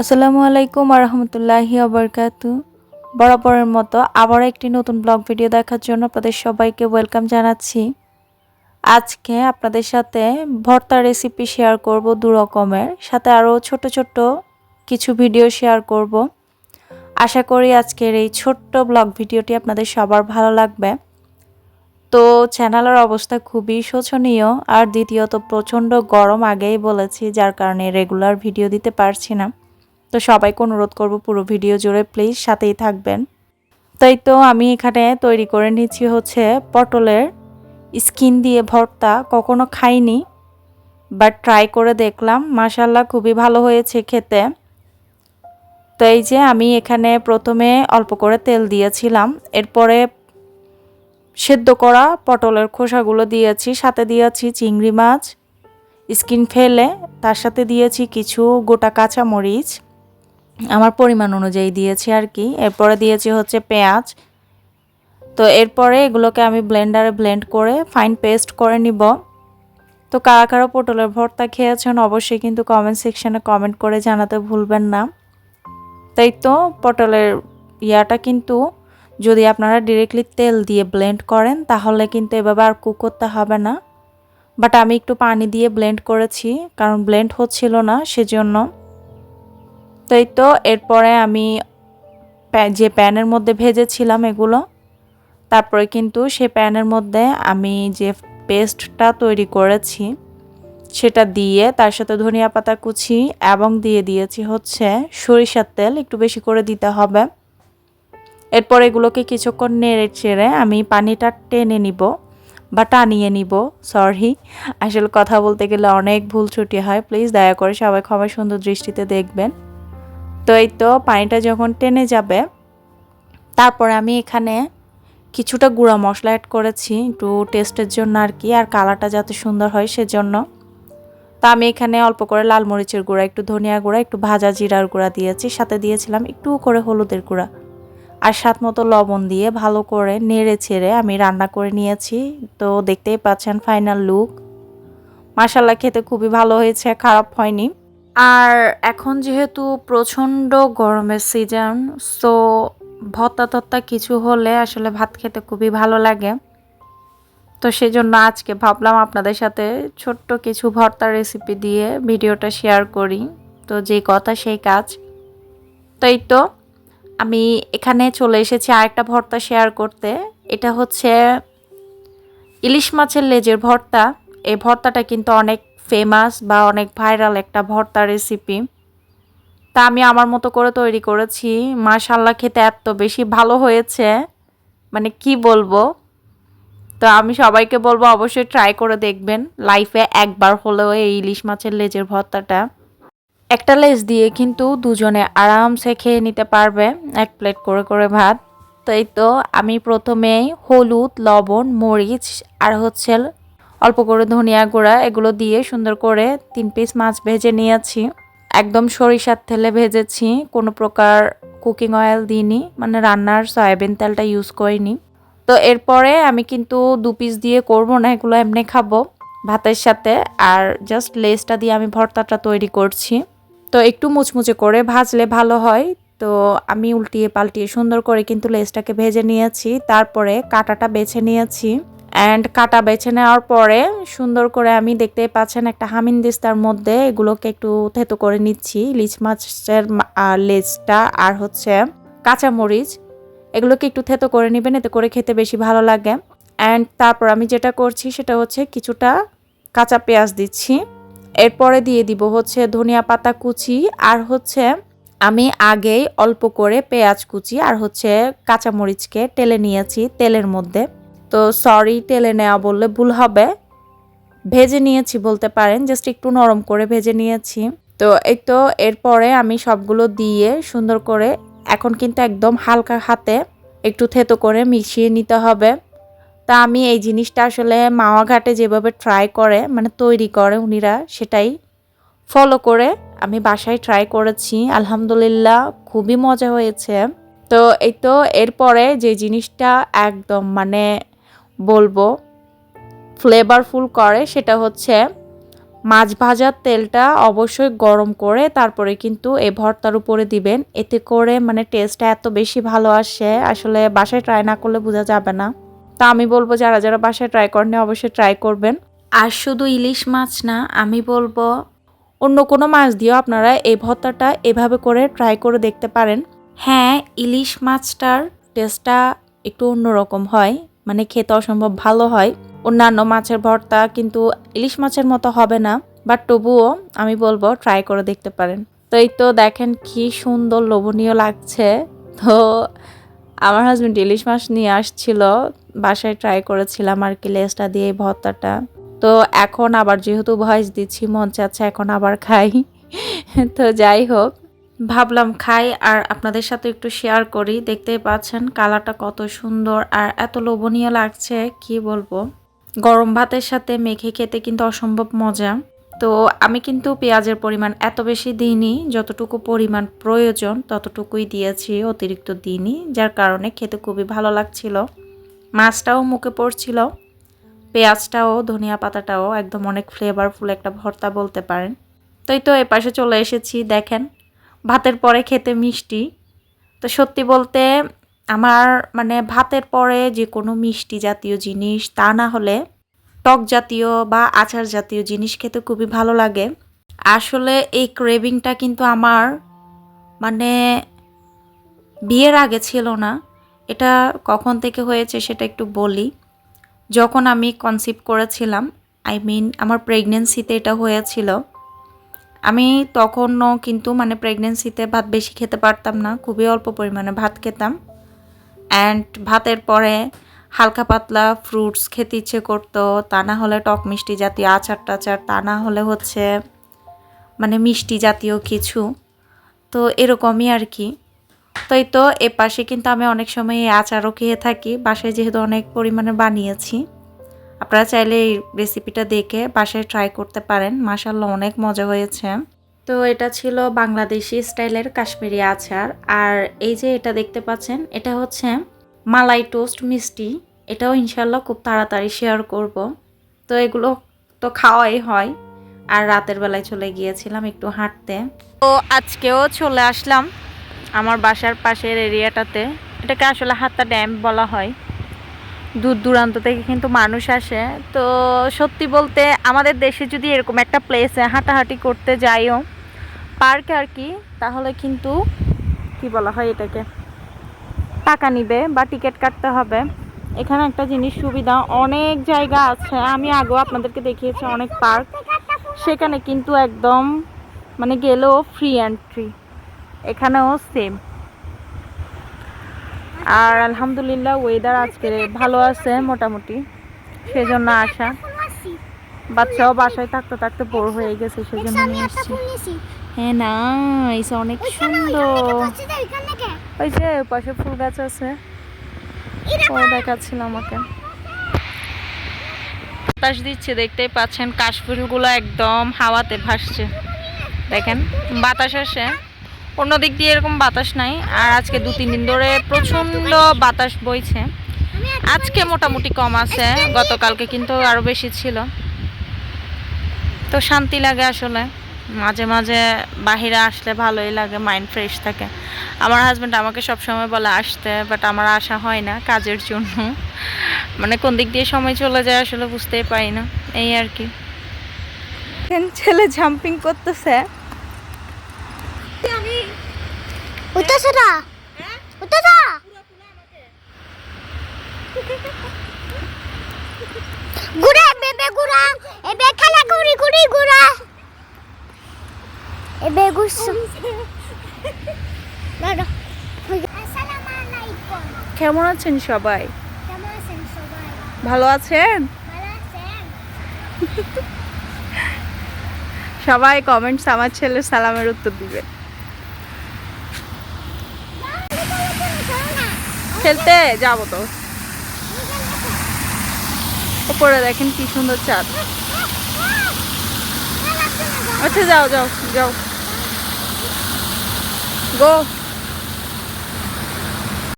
আসসালামু আলাইকুম আরহামতুল্লাহি আবরকাতু বরাবরের মতো আবার একটি নতুন ব্লগ ভিডিও দেখার জন্য আপনাদের সবাইকে ওয়েলকাম জানাচ্ছি। আজকে আপনাদের সাথে ভর্তা রেসিপি শেয়ার করব দু রকমের সাথে আরও ছোট ছোট কিছু ভিডিও শেয়ার করব। আশা করি আজকের এই ছোট্ট ব্লগ ভিডিওটি আপনাদের সবার ভালো লাগবে। তো চ্যানেলের অবস্থা খুবই শোচনীয়, আর দ্বিতীয়ত প্রচণ্ড গরম আগেই বলেছি, যার কারণে রেগুলার ভিডিও দিতে পারছি না। তো সবাইকে অনুরোধ করব পুরো ভিডিও জুড়ে প্লিজ সাথেই থাকবেন। তাই তো আমি এখানে তৈরি করে নিচ্ছি হচ্ছে পটলের স্কিন দিয়ে ভর্তা। কখনো খাইনি বাট ট্রাই করে দেখলাম। মাসাল্লাহ খুবই ভালো হয়েছে খেতে। তো এই যে আমি এখানে প্রথমে অল্প করে তেল দিয়েছিলাম। এরপরে সেদ্ধ করা পটলের খোসাগুলো দিয়েছি। সাথে দিয়েছি চিংড়ি মাছ স্কিন ফেলে। তার সাথে দিয়েছি কিছু গোটা কাঁচা মরিচ আমার পরিমাণ অনুযায়ী দিয়েছি আর কি। এরপরে দিয়েছি হচ্ছে পেঁয়াজ। তো এরপরে এগুলোকে আমি ব্লেন্ডারে ব্লেন্ড করে ফাইন পেস্ট করে নিব। তো কারা কারা পটলের ভর্তা খেয়েছেন অবশ্যই কিন্তু কমেন্ট সেকশানে কমেন্ট করে জানাতে ভুলবেন না। তাই তো পটলের ইয়াটা কিন্তু যদি আপনারা ডিরেক্টলি তেল দিয়ে ব্লেন্ড করেন তাহলে কিন্তু এভাবে আর কুক করতে হবে না। বাট আমি একটু পানি দিয়ে ব্লেন্ড করেছি, কারণ ব্লেন্ড হচ্ছিল না, সেজন্য তো এই তো এরপরে আমি যে প্যানের মধ্যে ভেজেছিলাম এগুলো, তারপরে কিন্তু সে প্যানের মধ্যে আমি যে পেস্টটা তৈরি করেছি, সেটা দিয়ে তার সাথে ধনিয়া পাতা কুচি এবং দিয়ে দিয়েছি হচ্ছে সরিষার তেল, একটু বেশি করে দিতে হবে। এরপর এগুলোকে কিছুক্ষণ নেড়ে চেড়ে আমি পানিটা টেনে নিব বা টানিয়ে নিব, সরি। আসলে কথা বলতে গেলে অনেক ভুল ছুটি হয়, প্লিজ দয়া করে সবাই ক্ষমা সুন্দর দৃষ্টিতে দেখবেন। তো এই তো পানিটা যখন টেনে যাবে, তারপরে আমি এখানে কিছুটা গুঁড়া মশলা অ্যাড করেছি, একটু টেস্টের জন্য আর কি, আর কালারটা যাতে সুন্দর হয় সেজন্য। তা আমি এখানে অল্প করে লাল মরিচের গুঁড়া, একটু ধনিয়া গুঁড়া, একটু ভাজা জিরার গুঁড়া দিয়েছি, সাথে দিয়েছিলাম একটু করে হলুদের গুঁড়া। আর স্বাদ মতো লবণ দিয়ে ভালো করে নেড়ে ছেড়ে আমি রান্না করে নিয়েছি। তো দেখতেই পাচ্ছেন ফাইনাল লুক মাসাল্লা খেতে খুবই ভালো হয়েছে, খারাপ হয়নি। আর এখন যেহেতু প্রচণ্ড গরমের সিজন সো ভত্তা তত্তা কিছু হলে আসলে ভাত খেতে খুবই ভালো লাগে। তো সেই জন্য আজকে ভাবলাম আপনাদের সাথে ছোট্ট কিছু ভর্তার রেসিপি দিয়ে ভিডিওটা শেয়ার করি। তো যে কথা সেই কাজ। তো এই তো, আমি এখানে চলে এসেছি আরেকটা ভর্তা শেয়ার করতে। এটা হচ্ছে ইলিশ মাছের লেজের ভর্তা। এই ভর্তাটা কিন্তু অনেক ফেমাস বা অনেক ভাইরাল একটা ভর্তা রেসিপি তা আমি আমার মতো করে তৈরি করেছি। মাশাল্লাহ খেতে এত বেশি ভালো হয়েছে। মানে কি বলব? তো আমি সবাইকে বলব অবশ্যই ট্রাই করে দেখবেন। লাইফে একবার হলেও এই ইলিশ মাছের লেজের ভর্তাটা। একটা লেজ দিয়ে কিন্তু দুজনে আরামসে খেয়ে নিতে পারবে। এক প্লেট করে করে ভাত। তো এই তো আমি প্রথমে হলুদ, লবণ, মরিচ আর হচ্ছে অল্প করে ধনিয়া গুঁড়া এগুলো দিয়ে সুন্দর করে তিন পিস মাছ ভেজে নিয়েছি। একদম সরিষার তেলে ভেজেছি, কোনো প্রকার কুকিং অয়েল দিইনি মানে রান্নার সয়াবিন তেলটা ইউজ করিনি। তো এরপরে আমি কিন্তু দু পিস দিয়ে করব না, এগুলো এমনি খাব ভাতের সাথে, আর জাস্ট লেসটা দিয়ে আমি ভর্তাটা তৈরি করছি। তো একটু মুচমুচে করে ভাজলে ভালো হয়। তো আমি উল্টিয়ে পাল্টিয়ে সুন্দর করে কিন্তু লেসটাকে ভেজে নিয়েছি, তারপরে কাটাটা বেছে নিয়েছি। অ্যান্ড কাটা বেছে নেওয়ার পরে সুন্দর করে আমি দেখতে পাচ্ছেন একটা হামিন দিস্তার মধ্যে এগুলোকে একটু থেতো করে নিচ্ছি। লিচ মাছের লেজটা আর হচ্ছে কাঁচামরিচ। এগুলোকে একটু থেতো করে নেবেন, এতে করে খেতে বেশি ভালো লাগে। অ্যান্ড তারপর আমি যেটা করছি সেটা হচ্ছে কিছুটা কাঁচা পেঁয়াজ দিচ্ছি। এরপরে দিয়ে দিব হচ্ছে ধনিয়া পাতা কুচি আর হচ্ছে আমি আগেই অল্প করে পেঁয়াজ কুচি আর হচ্ছে কাঁচামরিচকে টেলে নিয়েছি তেলের মধ্যে। তো সরি তেলে নেওয়া বললে ভুল হবে। ভেজে নিয়েছি বলতে পারেন জাস্ট একটু নরম করে ভেজে নিয়েছি। তো এই তো, এরপরে আমি সবগুলো দিয়ে সুন্দর করে এখন কিন্তু একদম হালকা হাতে একটু থেতো করে মিশিয়ে নিতে হবে। তা আমি এই জিনিসটা আসলে মাওয়া ঘাটে যেভাবে ট্রাই করে মানে তৈরি করে উনিরা, সেটাই ফলো করে আমি বাসায় ট্রাই করেছি। আলহামদুলিল্লাহ, খুবই মজা হয়েছে। তো এই তো, এরপরে যে জিনিসটা একদম মানে বলব ফ্লেভারফুল করে, সেটা হচ্ছে মাছ ভাজার তেলটা অবশ্যই গরম করে তারপরে কিন্তু এই ভর্তার উপরে দিবেন। এতে করে মানে টেস্টটা এত বেশি ভালো আসে, আসলে বাসায় ট্রাই না করলে বোঝা যাবে না। তা আমি বলব, যারা যারা বাসায় ট্রাই করেন অবশ্যই ট্রাই করবেন। আর শুধু ইলিশ মাছ না, আমি বলব, অন্য কোনো মাছ দিয়েও আপনারা এই ভর্তাটা এভাবে করে ট্রাই করে দেখতে পারেন। হ্যাঁ ইলিশ মাছটার টেস্টটা একটু অন্যরকম হয়। মানে খেতে অসম্ভব ভালো হয়। অন্যান্য মাছের ভর্তা কিন্তু ইলিশ মাছের মতো হবে না বাট তবুও আমি বলব ট্রাই করে দেখতে পারেন। তো এই তো দেখেন কি সুন্দর লোভনীয় লাগছে। তো আমার হাজব্যান্ড ইলিশ মাছ নিয়ে আসছিল, বাসায় ট্রাই করেছিলাম আর কি লেসটা দিয়ে ভর্তাটা। তো এখন আবার যেহেতু ভয়েস দিচ্ছি, মন চাচ্ছে এখন আবার খাই। তো যাই হোক ভাবলাম খাই আর আপনাদের সাথে একটু শেয়ার করি। দেখতেই পাচ্ছেন কালারটা কত সুন্দর আর এত লোভনীয় লাগছে, কি বলব? গরম ভাতের সাথে মেখে খেতে কিন্তু অসম্ভব মজা। তো আমি কিন্তু পেঁয়াজের পরিমাণ এত বেশি দিইনি, যতটুকু পরিমাণ প্রয়োজন ততটুকুই দিয়েছি, অতিরিক্ত দিইনি, যার কারণে খেতে খুবই ভালো লাগছিল। মাছটাও মুখে পড়ছিল, পেঁয়াজটাও, ধনিয়া পাতাটাও, একদম অনেক ফ্লেভারফুল একটা ভর্তা বলতে পারেন। তো এই তো এ পাশে চলে এসেছি, দেখেন ভাতের পরে খেতে মিষ্টি। তো সত্যি বলতে আমার মানে ভাতের পরে যে কোনো মিষ্টি জাতীয় জিনিস, তা না হলে টক জাতীয় বা আচার জাতীয় জিনিস খেতে খুবই ভালো লাগে। আসলে এই ক্রেভিংটা কিন্তু আমার মানে বিয়ের আগে ছিল না। এটা কখন থেকে হয়েছে সেটা একটু বলি। যখন আমি কনসিভ করেছিলাম আই মিন আমার প্রেগনেন্সিতে এটা হয়েছিল। আমি তখনও কিন্তু মানে প্রেগনেন্সিতে ভাত বেশি খেতে পারতাম না, খুবই অল্প পরিমাণে ভাত খেতাম। অ্যান্ড ভাতের পরে হালকা পাতলা ফ্রুটস খেতে ইচ্ছে করতো, তা না হলে টক মিষ্টি জাতীয় আচার টাচার, তা না হলে হচ্ছে মানে মিষ্টি জাতীয় কিছু। তো এরকমই আর কি। তাই তো এ পাশে কিন্তু আমি অনেক সময় আচারও খেয়ে থাকি, বাসায় যেহেতু অনেক পরিমাণে বানিয়েছি। আপনারা চাইলে এই রেসিপিটা দেখে বাসায় ট্রাই করতে পারেন। মাসাল্লাহ অনেক মজা হয়েছে। তো এটা ছিল বাংলাদেশি স্টাইলের কাশ্মীরি আচার। আর এই যে এটা দেখতে পাচ্ছেন, এটা হচ্ছে মালাই টোস্ট মিষ্টি। এটাও ইনশাল্লাহ খুব তাড়াতাড়ি শেয়ার করব। তো এগুলো তো খাওয়াই হয়। আর রাতের বেলায় চলে গিয়েছিলাম একটু হাঁটতে। তো আজকেও চলে আসলাম আমার বাসার পাশের এরিয়াটাতে এটাকে আসলে হাত্তা ড্যাম বলা হয়। দূর দূরান্ত থেকে কিন্তু মানুষ আসে। তো সত্যি বলতে আমাদের দেশে যদি এরকম একটা প্লেসে হাঁটাহাঁটি করতে যাইও পার্কে আর কি, তাহলে কিন্তু কি বলা হয় এটাকে, টাকা নিবে বা টিকিট কাটতে হবে। এখানে একটা জিনিস সুবিধা, অনেক জায়গা আছে। আমি আগেও আপনাদেরকে দেখিয়েছি অনেক পার্ক সেখানে কিন্তু একদম মানে গেলেও ফ্রি এন্ট্রি এখানেও সেম আর আলহামদুলিল্লাহ ওয়েদার আজকে ভালো আছে মোটামুটি। সেজন্য আসা বাচ্চাও বাসায় থাকতে থাকতে বোর হয়ে গেছে সেজন্য নিয়ে এসেছি হ্যাঁ না এসে অনেক সুন্দর। ওই যে পাশে ফুল গাছ আছে। ও দেখাচ্ছিল আমাকে। বাতাস দিচ্ছে দেখতেই পাচ্ছেন কাশফুলগুলো একদম হাওয়াতে ভাসছে। দেখেন বাতাস আসে। অন্য দিক দিয়ে এরকম বাতাস নাই। আর আজকে দু, তিন দিন ধরে প্রচণ্ড বাতাস বইছে। আজকে মোটামুটি কম আছে, গতকালকে কিন্তু আরও বেশি ছিল। তো শান্তি লাগে আসলে। মাঝে মাঝে বাহিরে আসলে ভালোই লাগে মাইন্ড ফ্রেশ থাকে। আমার হাজব্যান্ড আমাকে সবসময় বলে আসতে বাট আমার আসা হয় না কাজের জন্য। মানে কোন দিক দিয়ে সময় চলে যায় আসলে বুঝতেই পারি না। এই আর কি। ছেলে জাম্পিং করতেছে। উঠেছে না উঠেছে ঘুরে বেবে ঘুরা এবে খেলা ঘুরি ঘুরি ঘুরা এবে ঘুরছো দাঁড়া। আসসালামু আলাইকুম কেমন আছেন সবাই? কেমন আছেন সবাই? ভালো আছেন? সবাই কমেন্টস আমার ছেলের সালামের উত্তর দিবে খেলতে যাব তো। ওপরে দেখেন কি সুন্দর চাঁদ। আচ্ছা যাও যাও যাও। গো